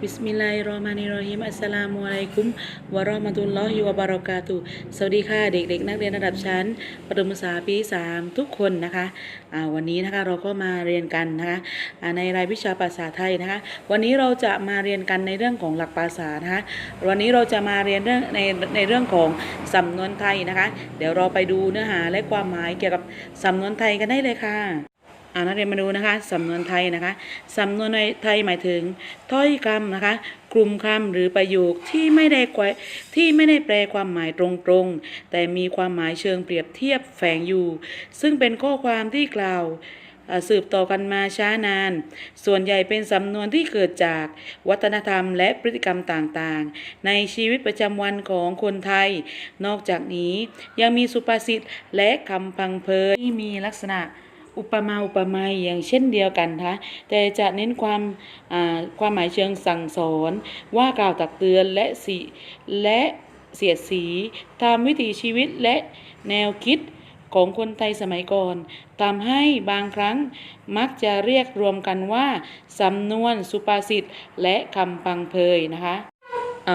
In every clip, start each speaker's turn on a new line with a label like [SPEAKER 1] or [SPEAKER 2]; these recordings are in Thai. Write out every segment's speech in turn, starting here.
[SPEAKER 1] บิสมิลลาฮิรราะห์มานิรราะฮีมอัสสลามุอะลัยกุมวะเราะห์มะตุลลอฮิวะบะเราะกาตุสวัสดีค่ะเด็กๆ นักเรียนระดับชั้น ประถมศึกษาปีที่3ทุกคนนะคะอ่าวันนี้นะคะเราก็มาเรียนกันนะคะในรายวิชาภาษาไทยนะคะ วันนี้เราจะมาเรียนกันในเรื่องของหลักภาษานะคะวันนี้เราจะมาเรียนเรื่องในในเรื่องของสำนวนไทยนะคะ เดี๋ยวเราไปดูเนื้อหาและความหมายเกี่ยวกับสำนวนไทยกันได้เลยค่ะ อ่านักเรียนมาดูนะคะสำนวนไทยนะคะสำนวนไทยหมายถึง ถ้อยคำนะคะ กลุ่มคำหรือประโยคที่ไม่ได้แกที่ไม่ได้แปลความหมายตรงๆ แต่มีความหมายเชิงเปรียบเทียบแฝงอยู่ ซึ่งเป็นข้อความที่กล่าวสืบต่อกันมาช้านาน ส่วนใหญ่เป็นสำนวนที่เกิดจากวัฒนธรรมและพฤติกรรมต่างๆ ในชีวิตประจำวันของคนไทย นอกจากนี้ยังมีสุภาษิตและคำพังเพยที่มีลักษณะ อุปมาอุปไมยอย่างเช่นเดียวกันคะแต่จะเน้นความความหมายเชิงสั่งสอนว่ากล่าวตักเตือนและสีและเสียดสีตามวิถีชีวิตและแนวคิดของคนไทยสมัยก่อนทำให้บางครั้งมักจะเรียกรวมกันว่า สำนวนสุภาษิตและคำพังเพยนะคะ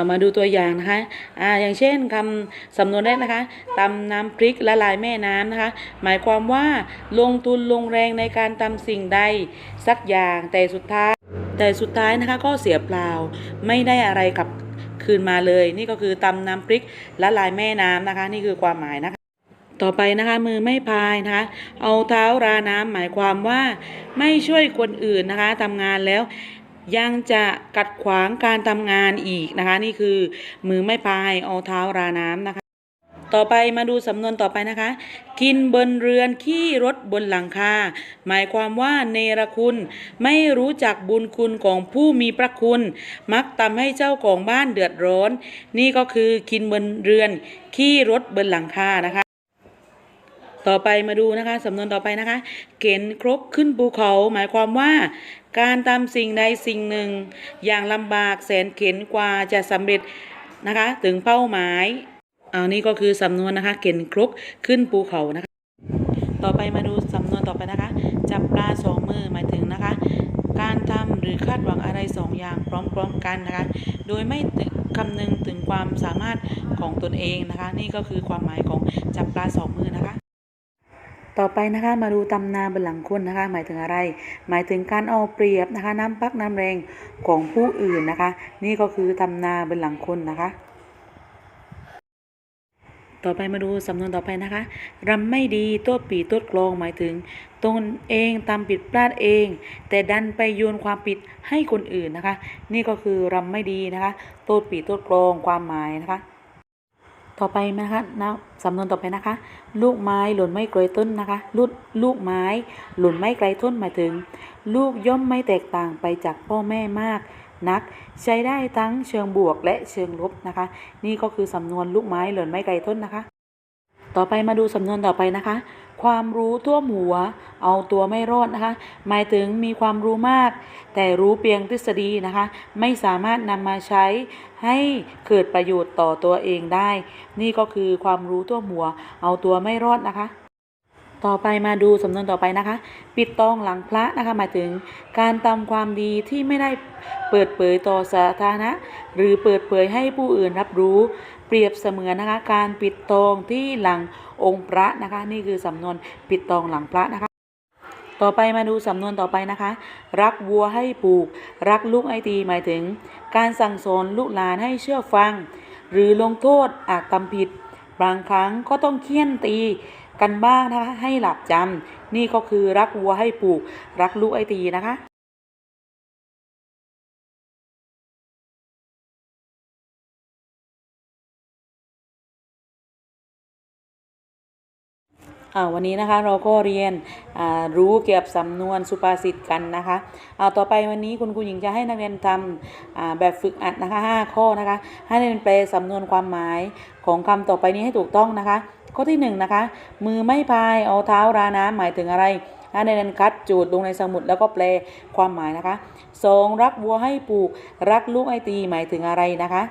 [SPEAKER 1] มาดูตัวอย่างนะคะอ่าอย่างเช่นคำสำนวนแรกนะคะตำน้ำพริกละลายแม่น้ำนะคะ หมายความว่าลงทุนลงแรงในการทำสิ่งใดสักอย่างแต่สุดท้าย แต่สุดท้ายนะคะก็เสียเปล่าไม่ได้อะไรกลับคืนมาเลย นี่ก็คือตำน้ำพริกละลายแม่น้ำนะคะ นี่คือความหมายนะคะต่อไปนะคะมือไม่พายนะคะ เอาเท้าราน้ำหมายความว่าไม่ช่วยคนอื่นนะคะทำงานแล้ว ยังจะกัดขวางการทำงานอีกนะคะ นี่คือมือไม่พายเอาเท้าราน้ำนะคะ ต่อไปมาดูสำนวนต่อไปนะคะ กินบนเรือนขี้รถบนหลังคาหมายความว่าเนรคุณไม่รู้จักบุญคุณของผู้มีพระคุณ มักทำให้เจ้าของบ้านเดือดร้อน นี่ก็คือกินบนเรือนขี้รถบนหลังคานะคะ ต่อไปมาดูนะคะสำนวนต่อไปนะคะ เข็นครกขึ้นภูเขา หมายความว่า การทำสิ่งใดสิ่งหนึ่ง อย่างลำบากแสนเข็นกว่าจะสำเร็จนะคะถึงเป้าหมายเอานี่ก็คือสำนวนนะคะ เข็นครกขึ้นภูเขานะคะ ต่อไปมาดูสำนวนต่อไปนะคะ จับปลาสองมือหมายถึงนะคะ การทำหรือคาดหวังอะไรสองอย่างพร้อมๆกันนะคะ โดยไม่ตึคำนึงถึงความสามารถของตนเองนะคะ นี่ก็คือความหมายของจับปลาสองมือนะคะ ต่อไปนะคะมาดูตำนาบนหลังคนนะคะ หมายถึงอะไร หมายถึงการเอาเปรียบนะคะ น้ำพักน้ำแรงของผู้อื่นนะคะ นี่ก็คือตำนาบนหลังคนนะคะ ต่อไปมาดูสำนวนต่อไปนะคะรำไม่ดีตัวปีตัวกลองหมายถึงตนเองตามผิดพลาดเอง แต่ดันไปโยนความผิดให้คนอื่นนะคะ นี่ก็คือรำไม่ดีนะคะตัวปีตัวกลองความหมายนะคะ ต่อไปนะคะนะสำนวนต่อไปนะคะ ลูกไม้หล่นไม่ไกลต้นนะคะลูกลูกไม้หล่นไม่ไกลต้นหมายถึง ลูกย่อมไม่แตกต่างไปจากพ่อแม่มากนัก ใช้ได้ทั้งเชิงบวกและเชิงลบนะคะ นี่ก็คือสำนวนลูกไม้หล่นไม่ไกลต้นนะคะ ต่อไปมาดูสำนวนต่อไปนะคะ ความรู้ทั่วหัว เอาตัวไม่รอดนะคะ หมายถึงมีความรู้มาก แต่รู้เพียงทฤษฎีนะคะ ไม่สามารถนำมาใช้ให้เกิดประโยชน์ต่อตัวเองได้ นี่ก็คือความรู้ท่วมหัว เอาตัวไม่รอดนะคะต่อไปมาดูสำนวนต่อไปนะคะ ปิดตองหลังพระนะคะหมายถึงการทำความดีที่ไม่ได้เปิดเผยต่อสาธารณะ หรือเปิดเผยให้ผู้อื่นรับรู้ เปรียบเสมือนนะคะ การปิดตองที่หลังองค์พระนะคะ นี่คือสำนวนปิดตองหลังพระนะคะ ต่อไปมาดูสำนวนต่อไปนะคะ รักวัวให้ปลูก รักลูกไอตีหมายถึง การสั่งสอนลูกหลานให้เชื่อฟัง หรือลงโทษอาจทำผิด บางครั้งก็ต้องเคี่ยนตีกันบ้างนะคะให้หลับจำนี่ก็คือรักวัวให้ปลูก รักลูกไอตีนะคะ วันนี้นะคะเราก็เรียนรู้เกี่ยวกับสำนวนสุภาษิตกันนะคะเอาต่อไปวันนี้คุณครูหญิงจะให้นักเรียนทำอ่าแบบฝึกอัดนะคะ5ข้อนะคะให้นักเรียนแปลสำนวนความหมายของคำต่อไปนี้ให้ถูกต้องนะคะ ข้อที่1นะคะมือไม่พายเอาเท้าราน้ำหมายถึงอะไรให้นักเรียนคัดจูดลงในสมุดแล้วก็แปลความหมายนะคะสองรักวัวให้ปลูกรักลูกไอตีหมายถึงอะไรนะคะ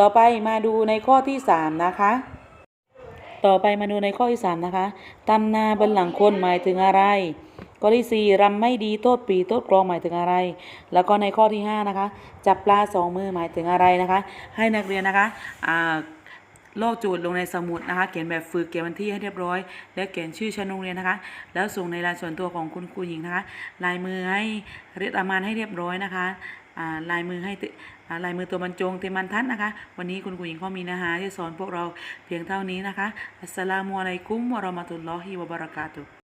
[SPEAKER 1] ต่อไปมาดูในข้อที่สามนะคะ ต่อไปมาดูในข้อที่3นะคะตำนาบนหลังคนหมายถึงอะไรข้อที่สี่รำไม่ดีโทษปีโทษกรองหมายถึงอะไร แล้วก็ในข้อที่ห้านะคะ จับปลาสองมือหมายถึงอะไรนะคะ ให้นักเรียนนะคะอ่า ลอกโจทย์ลงในสมุดนะคะ เขียนแบบฝึกเขียนวันที่ให้เรียบร้อย แล้วเขียนชื่อชั้นโรงเรียนนะคะ แล้วส่งในรายส่วนตัวของคุณครูหญิงนะคะ ลายมือให้เรียประมาณให้เรียบร้อยนะคะลายมือให้ลายมือตัวบรรจงเต็มบรรทัดนะคะ วันนี้คุณครูหญิงก็มีนะคะที่สอนพวกเราเพียงเท่านี้นะคะอัสสลามุอะลัยกุมวะเราะมะตุลลอฮิวะบะเราะกาตุ